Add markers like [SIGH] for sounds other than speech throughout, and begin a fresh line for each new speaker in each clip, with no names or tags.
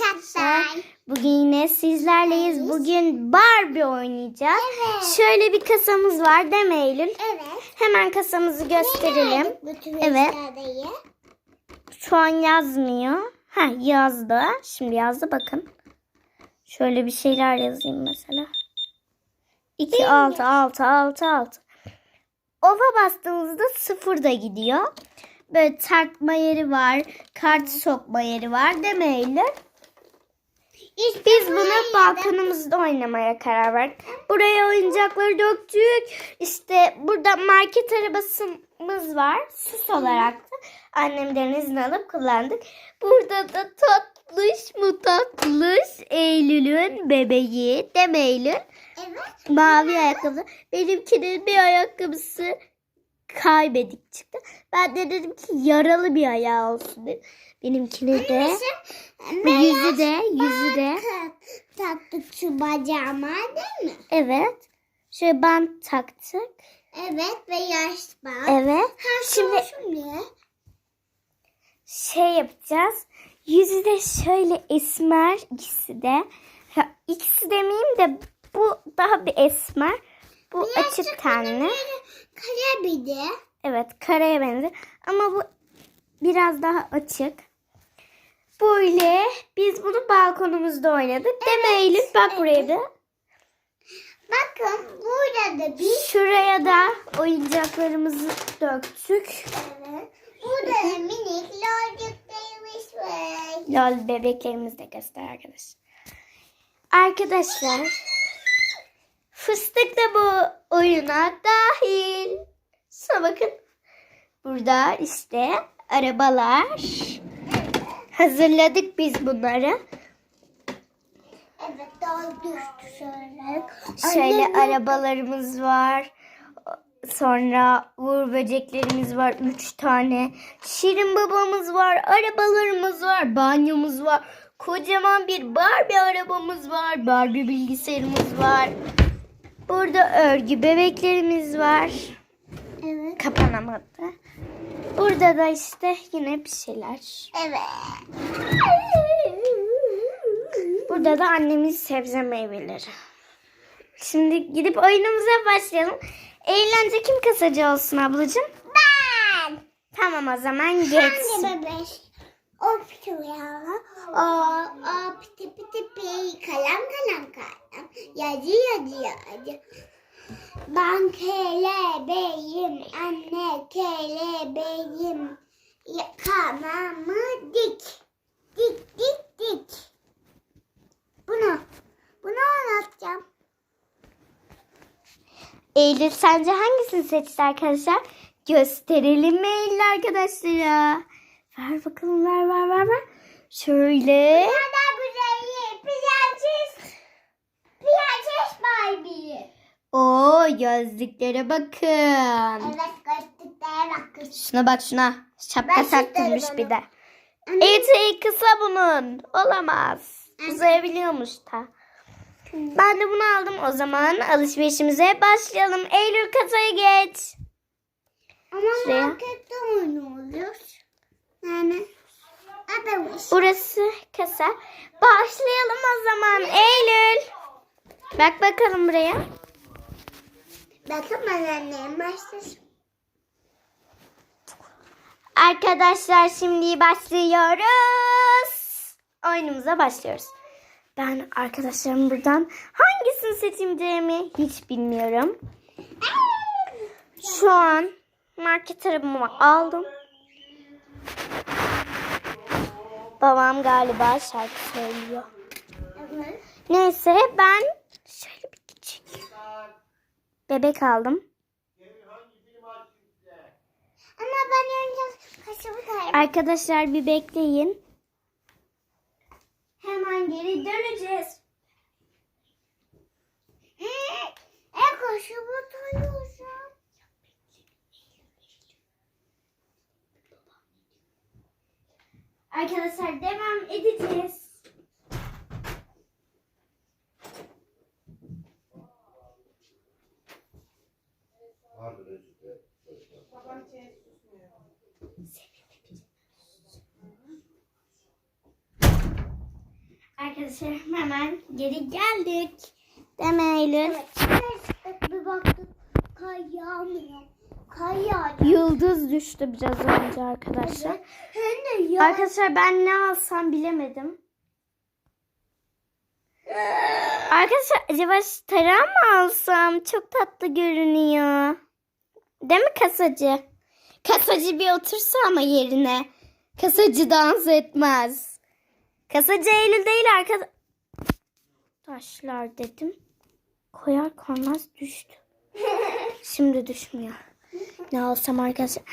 arkadaşlar. Bugün yine sizlerleyiz. Bugün Barbie oynayacağız.
Evet.
Şöyle bir kasamız var değil mi Eylül?
Evet.
Hemen kasamızı gösterelim. Evet. Şu an yazmıyor. Ha yazdı. Şimdi yazdı bakın. Şöyle bir şeyler yazayım mesela. 2 6 6 6 6. Ova bastığımızda sıfır da gidiyor. Böyle tartma yeri var. Kart sokma yeri var değil mi Eylül?
İşte
Biz bunu balkonumuzda oynamaya karar verdik. Buraya oyuncakları döktük. İşte burada market arabasımız var. Süs olarak da annemden izin alıp kullandık. Burada da tatlış mı tatlış Eylül'ün bebeği. Değil mi Eylül?
Evet.
Mavi ayakkabı. Benimkinin bir ayakkabısı kaybedik çıktı. Ben de dedim ki yaralı bir ayağı olsun dedim. Benimkini de yüzü de yüzü de
Taktık şu bacağıma değil mi?
evet. Şöyle bant taktık.
Evet ve yaş bak.
Evet.
Şimdi
Şimdi
şimdi
şey yapacağız. Yüzü de şöyle esmer ikisi de. Ha, ikisi demeyeyim de bu daha bir esmer. Bu açık tenli.
kare bir de.
Evet karaya benziyor. Ama bu biraz daha açık. Böyle biz bunu balkonumuzda oynadık. Mi Eylül? Bak buraya da.
Bakın burada da bir
Şuraya da oyuncaklarımızı döktük.
Evet. Burada da minik lordluklarımız var.
Lol bebeklerimizi de göster arkadaşlar. Arkadaşlar fıstık da bu oyuna dahil. Şuna bakın. Burada işte arabalar. Hazırladık biz bunları.
Evet daha düştü şöyle.
Şöyle
Annem-
arabalarımız var. Sonra uğur böceklerimiz var. Üç tane. Şirin babamız var. Arabalarımız var. Banyomuz var. Kocaman bir Barbie arabamız var. Barbie bilgisayarımız var. Burada örgü bebeklerimiz var.
Evet.
Kapanamadı. Burada da işte yine bir şeyler.
Evet.
Burada da annemin sebze meyveleri. Şimdi gidip oyunumuza başlayalım. Eğlence kim kasacı olsun ablacığım?
Ben.
Tamam o zaman geçsin.
bebek? O piti ya. O, o piti piti pi. Kalem kalem kalem. Yazı yazı yazı. Ben kelebeğim. Anne kelebeğim. Kanamı dik. Dik dik dik. Bunu. Bunu anlatacağım.
Eylül sence hangisini seçti arkadaşlar? Gösterelim mi Eylül arkadaşlara? Ver bakalım ver ver ver ver. Şöyle.
Ne kadar güzel. Prenses. Prenses Barbie.
Oo gözlüklere bakın.
Evet gördüklere bakın.
Şuna bak şuna. Şapka
Ben
taktırmış bir de. Eteği kısa bunun. Olamaz. Uzayabiliyormuş da. Ben de bunu aldım. O zaman alışverişimize başlayalım. Eylül kasaya geç.
Ama
Şuraya.
markette oynuyoruz. Yani.
Burası kasa. Başlayalım o zaman. Eylül. Bak bakalım buraya.
Bakın ben annem başlasın.
Arkadaşlar şimdi başlıyoruz. Oyunumuza başlıyoruz. Ben arkadaşlarım buradan hangisini seçeceğimi hiç bilmiyorum. Şu an market arabamı aldım. Babam galiba şarkı söylüyor. Neyse ben bebek aldım.
Ama ben önce kaşımı koyayım.
Arkadaşlar bir bekleyin. Hemen geri döneceğiz.
E kaşımı koyuyorsun.
Arkadaşlar devam edeceğiz. arkadaşlar hemen geri geldik. Deme Eylül.
Evet. Bir baktık kar yağmıyor. Kar yağacak.
Yıldız düştü biraz önce arkadaşlar.
Hem de yağ.
Arkadaşlar ben ne alsam bilemedim. Arkadaşlar acaba tarağı mı alsam? Çok tatlı görünüyor. Değil mi kasacı? Kasacı bir otursa ama yerine. Kasacı dans etmez. Kasacı Eylül değil arkadaş. Taşlar dedim. Koyar koymaz düştü. [LAUGHS] Şimdi düşmüyor. Ne alsam arkadaşlar?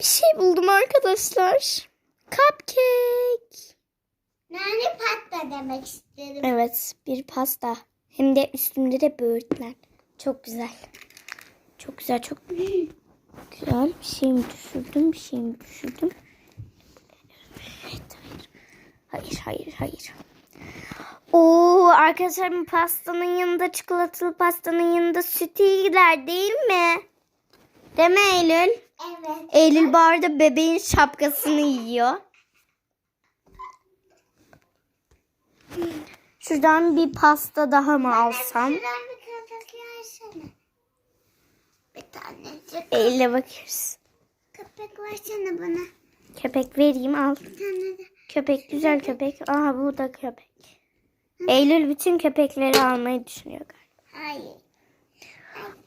Bir şey buldum arkadaşlar. Cupcake.
Nane pasta demek istedim.
Evet bir pasta. Hem de üstünde de böğürtlen. Çok güzel. Çok güzel çok güzel. Bir şey mi düşürdüm bir şey mi düşürdüm? Evet hayır. Hayır hayır hayır. Oo arkadaşlar bu pastanın yanında çikolatalı pastanın yanında süt iyi gider değil mi? Değil mi Eylül?
Evet.
Eylül bu arada bebeğin şapkasını yiyor. Şuradan bir pasta daha mı alsam?
Bir tanecik.
Eylül'e bakıyoruz.
Köpek versene bana.
Köpek vereyim al.
Bir tane de.
Köpek güzel köpek. Aha bu da köpek. Eylül bütün köpekleri almayı düşünüyor galiba.
Hayır.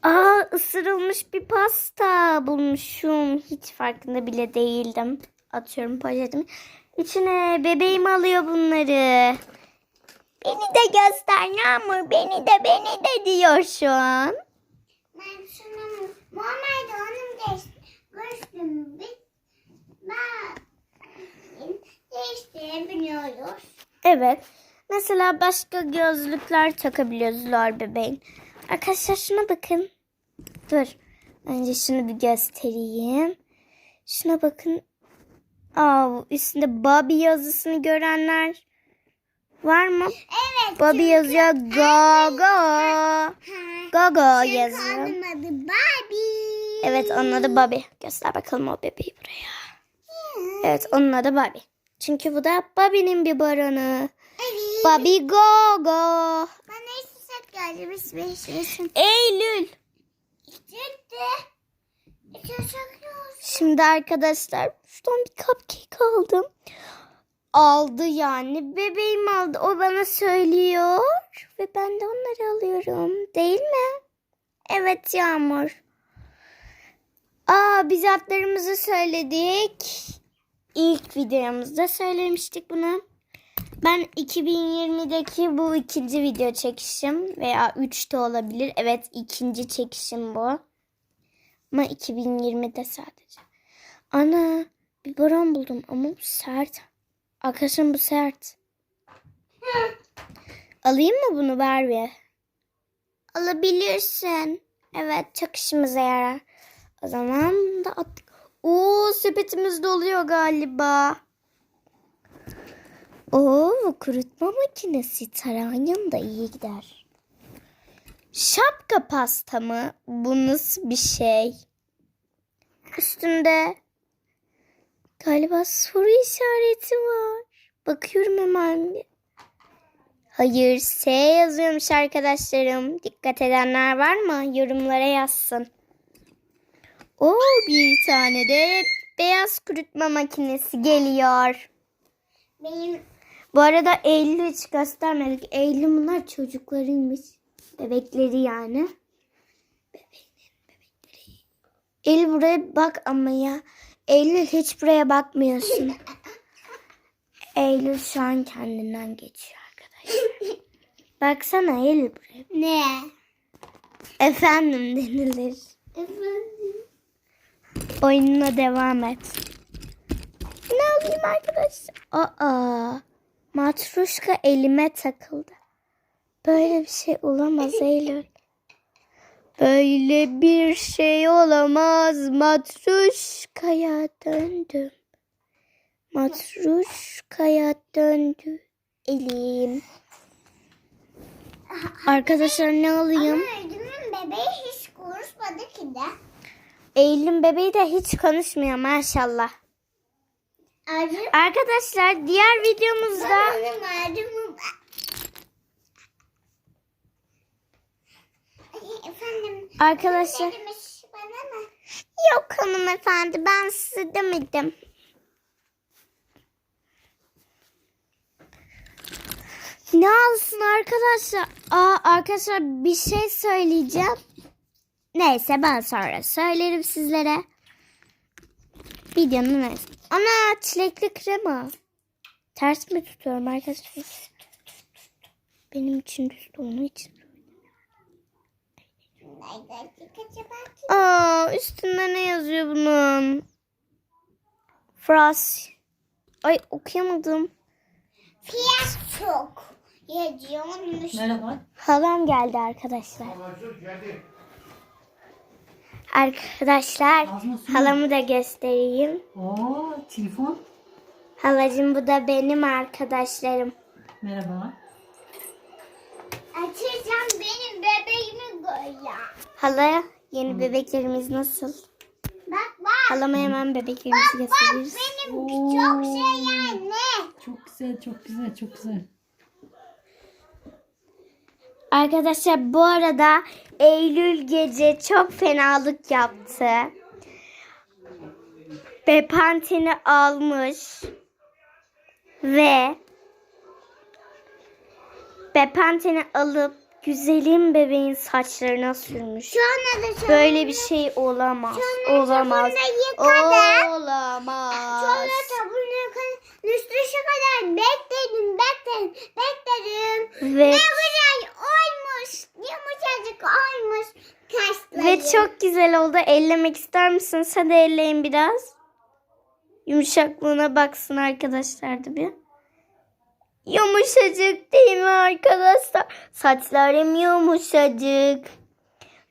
Aa ısırılmış bir pasta bulmuşum. Hiç farkında bile değildim. Atıyorum poşetimi. İçine bebeğim alıyor bunları. Beni de göster Yağmur. Beni de beni de diyor şu an.
Ben şunu normalde onun değiş görsün bir ben değiştirebiliyoruz.
Evet. Mesela başka gözlükler takabiliyoruz lor bebeğin. Arkadaşlar şuna bakın. Dur. Önce şunu bir göstereyim. Şuna bakın. Aa, üstünde Bobby yazısını görenler var mı?
Evet.
Bobby yazıyor. Go go. Go go yazıyor.
Onun adı Barbie.
Evet onun adı Bobby. Göster bakalım o bebeği buraya. Evet onun adı Bobby. Çünkü bu da Bobby'nin bir baronu.
Evet.
Bobby go go.
Bana ses geldi. Biz beş beşin.
Eylül.
Gitti. Yaşakıyoruz.
Şimdi arkadaşlar şuradan bir cupcake aldım. Aldı yani. Bebeğim aldı. O bana söylüyor. Ve ben de onları alıyorum. Değil mi? Evet Yağmur. Aa biz adlarımızı söyledik. İlk videomuzda söylemiştik bunu. Ben 2020'deki bu ikinci video çekişim veya 3 de olabilir. Evet ikinci çekişim bu. Ama 2020'de sadece. Ana bir baron buldum ama bu sert. Arkadaşım bu sert. Alayım mı bunu Barbie? Alabilirsin. Evet çok işimize yarar. O zaman da at. Oo sepetimiz doluyor galiba. Oo kurutma makinesi tarağın yanında iyi gider. Şapka pasta mı? Bu nasıl bir şey? Üstünde galiba soru işareti var. Bakıyorum hemen. Hayır S yazıyormuş arkadaşlarım. Dikkat edenler var mı? Yorumlara yazsın. Oo bir tane de beyaz kurutma makinesi geliyor.
Benim
Bu arada Eylül'ü hiç göstermedik. Eylül bunlar çocuklarıymış. Bebekleri yani. Bebeklerin bebekleri. Eylül buraya bak ama ya. Eylül hiç buraya bakmıyorsun. [LAUGHS] Eylül şu an kendinden geçiyor arkadaşlar. Baksana Eylül buraya.
ne?
Efendim denilir.
Efendim.
Oyununa devam et. Ne alayım arkadaşlar? Aa, matruşka elime takıldı. Böyle bir şey olamaz [LAUGHS] Eylül. Böyle bir şey olamaz. Matruşkaya döndüm. Matruşkaya döndü elim. Arkadaşlar ne alayım?
Ama Ödümün bebeği hiç konuşmadı ki de.
Eylül'ün bebeği de hiç konuşmuyor maşallah.
Acım.
Arkadaşlar diğer videomuzda Acım,
acım. Efendim. Arkadaşlar.
Yok hanımefendi ben size demedim. Ne alsın arkadaşlar? Aa, arkadaşlar bir şey söyleyeceğim. Neyse ben sonra söylerim sizlere. Videonun neyse. Ana çilekli krema. Ters mi tutuyorum arkadaşlar? Benim için düz olduğu için. Aa üstünde ne yazıyor bunun? Fras. Ay okuyamadım.
Fiyat çok. Yazıyormuş.
Merhaba.
Halam geldi arkadaşlar. Arkadaşlar
Ağzına su.
halamı da göstereyim.
Oo, telefon.
Halacığım bu da benim arkadaşlarım.
Merhaba.
Açacağım benim bebeğimi böyle.
Hala yeni bebeklerimiz nasıl?
Bak bak.
Halama hemen bebeklerimizi gösteririz.
Benim
Oo.
çok şey yani.
Çok güzel, çok güzel, çok güzel.
Arkadaşlar bu arada Eylül gece çok fenalık yaptı. Bepantini almış ve Bepantini alıp güzelim bebeğin saçlarına sürmüş.
Şu anda da şu
Böyle bir şey olamaz. Olamaz.
sabunla yıkadım.
Olamaz.
Sonra sabunla yıkadım. Üstüne kadar bekledim, bekledim, bekledim.
Ve
Ne güzel olmuş. Yumuşacık olmuş. Kaşları.
Ve çok güzel oldu. Ellemek ister misiniz? Hadi elleyin biraz. Yumuşaklığına baksın arkadaşlar da bir. Yumuşacık değil mi arkadaşlar? Saçlarım yumuşacık.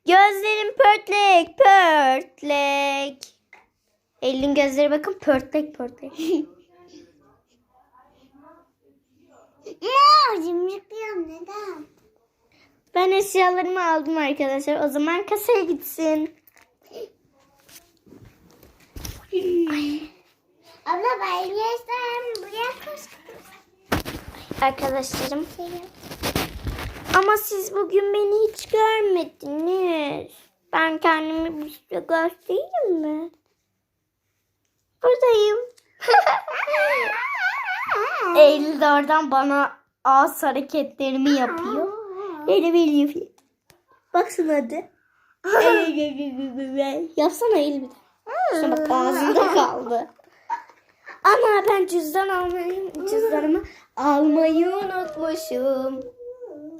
Gözlerim pörtlek pörtlek. Elin gözleri bakın pörtlek pörtlek. [LAUGHS]
Mor yumuşaklıyorum neden?
Ben eşyalarımı aldım arkadaşlar. O zaman kasaya gitsin.
Abla ben yaşlarım buraya koş.
Arkadaşlarım. Ama siz bugün beni hiç görmediniz. Ben kendimi bir süre göstereyim mi? Buradayım. [LAUGHS] Eylül de oradan bana ağız hareketlerimi yapıyor. Öyle böyle yapıyor. Baksana hadi. [LAUGHS] Yapsana Eylül bir de. Şuna ağzında kaldı. Ana ben cüzdan almayı, cüzdanımı almayı unutmuşum.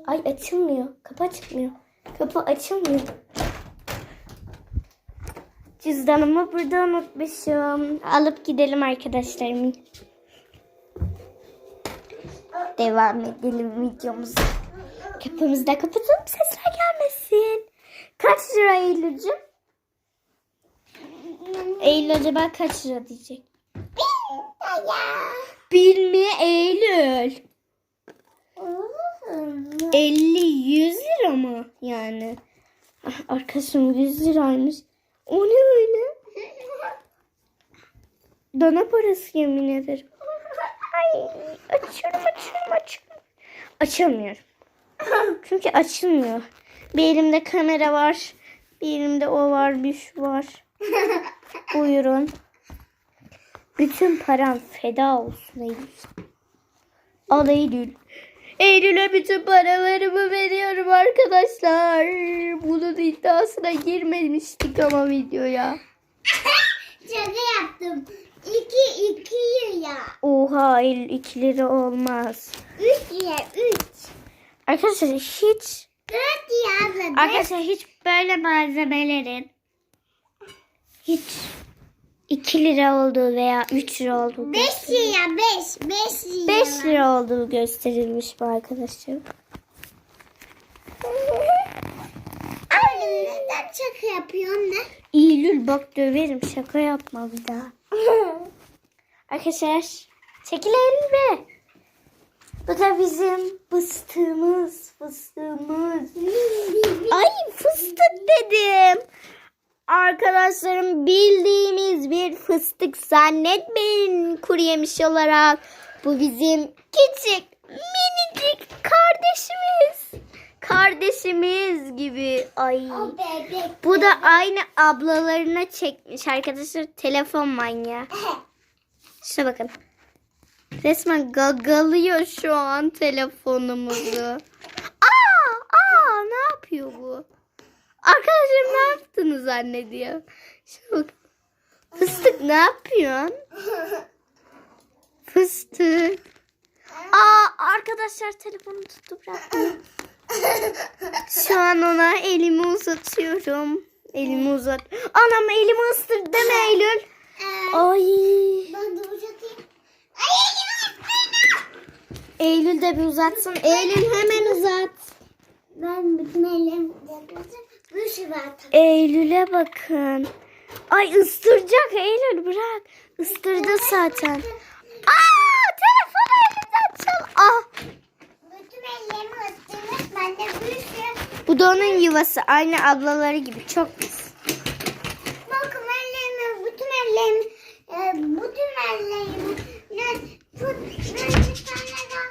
Ay açılmıyor. Kapı açılmıyor. Kapı açılmıyor. Cüzdanımı burada unutmuşum. Alıp gidelim arkadaşlarım. Devam edelim videomuza. Kapımızı da kapatalım sesler gelmesin. Kaç lira Eylül'cüm? Eylül acaba kaç lira diyecek? Bilme Eylül. 50 100 lira mı yani? Ah, Arkadaşım 100 liraymış. O ne öyle? Dana parası yemin ederim. Ay, açıyorum açıyorum açıyorum. Açamıyorum. Çünkü açılmıyor. Bir elimde kamera var. Bir elimde o var, bir şu var. Buyurun. Bütün param feda olsun Eylül. Al Eylül. Eylül'e bütün paralarımı veriyorum arkadaşlar. Bunun iddiasına girmemiştik ama videoya. [LAUGHS]
Şaka yaptım. İki, iki lira.
Oha 2 lira olmaz.
Üç lira, üç.
Arkadaşlar hiç
Dört lira abla.
arkadaşlar hiç böyle malzemelerin hiç 2 lira olduğu veya 3 lira olduğu
Beş lira, beş. Beş lira.
5 lira olduğu gösterilmiş bu arkadaşlar. [LAUGHS]
Neden şaka yapıyorsun ne?
Eylül bak döverim şaka yapma bir daha. [LAUGHS] Arkadaşlar çekilelim be. Bu da bizim fıstığımız fıstığımız. [LAUGHS] Ay fıstık dedim. Arkadaşlarım bildiğimiz bir fıstık zannetmeyin kuru yemiş olarak. Bu bizim küçük minicik kardeşimiz. Kardeşimiz gibi. Ay. Bu da aynı ablalarına çekmiş arkadaşlar. Telefon manyağı. [LAUGHS] Şuna bakın. Resmen gagalıyor şu an telefonumuzu. [LAUGHS] Aa, aa ne yapıyor bu? Arkadaşlar ne yaptığını zannediyor. Şuna bakın. Fıstık ne yapıyorsun? [LAUGHS] Fıstık. Aa arkadaşlar telefonu tuttu bıraktı. Şu an ona elimi uzatıyorum. Elimi uzat. Anam elimi ısırdı deme Eylül. Ay.
Ben de uzatayım. Ay
Eylül de bir uzatsın. Eylül hemen uzat.
Ben bütün şu var.
Eylül'e bakın. Ay ısıracak Eylül bırak. Isırdı zaten. Aa telefonu elimden çal. Ah.
Bütün ellerimi ısırmış. Ben de bir sürü.
Bu da onun yuvası. Aynı ablaları gibi. Çok pis.
Bakın ellerimi, bütün ellerimi, e, bütün ellerimi. Ne, tut, ben bir tane daha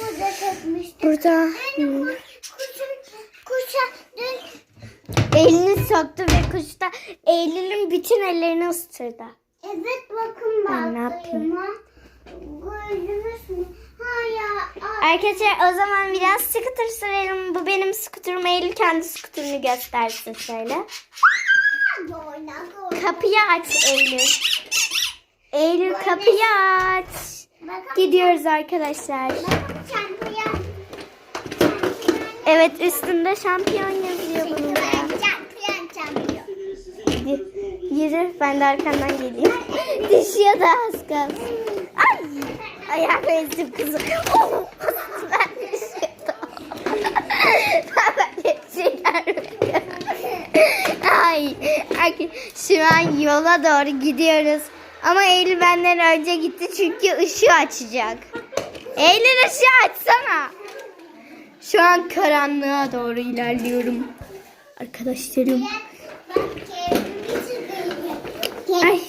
burada tutmuştum.
Burada hmm,
kuş, kuşu, kuşa dün
elini soktu ve kuş da Eylül'ün bütün ellerini ısırdı.
Evet bakın
Ben ne yapayım?
Gördünüz mü?
Arkadaşlar o zaman biraz scooter sürelim. Bu benim scooterum. Eylül kendi scooterını göstersin şöyle. Kapıyı aç Eylül. Eylül kapıyı aç. Gidiyoruz arkadaşlar. Evet üstünde şampiyon yazıyor bunun. yürü ben de arkandan geleyim. [LAUGHS] Düşüyor da az kalsın. Ay ayağımı ezdim kızım. Oh, ben düşüyordum. [LAUGHS] Ben de şeyler. Ay şu an yola doğru gidiyoruz. Ama Eylül benden önce gitti çünkü ışığı açacak. Eylül ışığı açsana. Şu an karanlığa doğru ilerliyorum. Arkadaşlarım. Ay,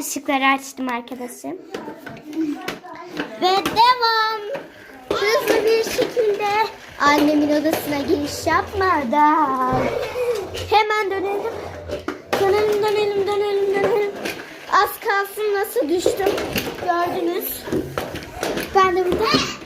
ışıkları açtım arkadaşım. Ve devam. Hızlı bir şekilde annemin odasına giriş yapmadan. Hemen dönelim. Dönelim, dönelim, dönelim, dönelim. Az kalsın nasıl düştüm. Gördünüz. Ben de burada.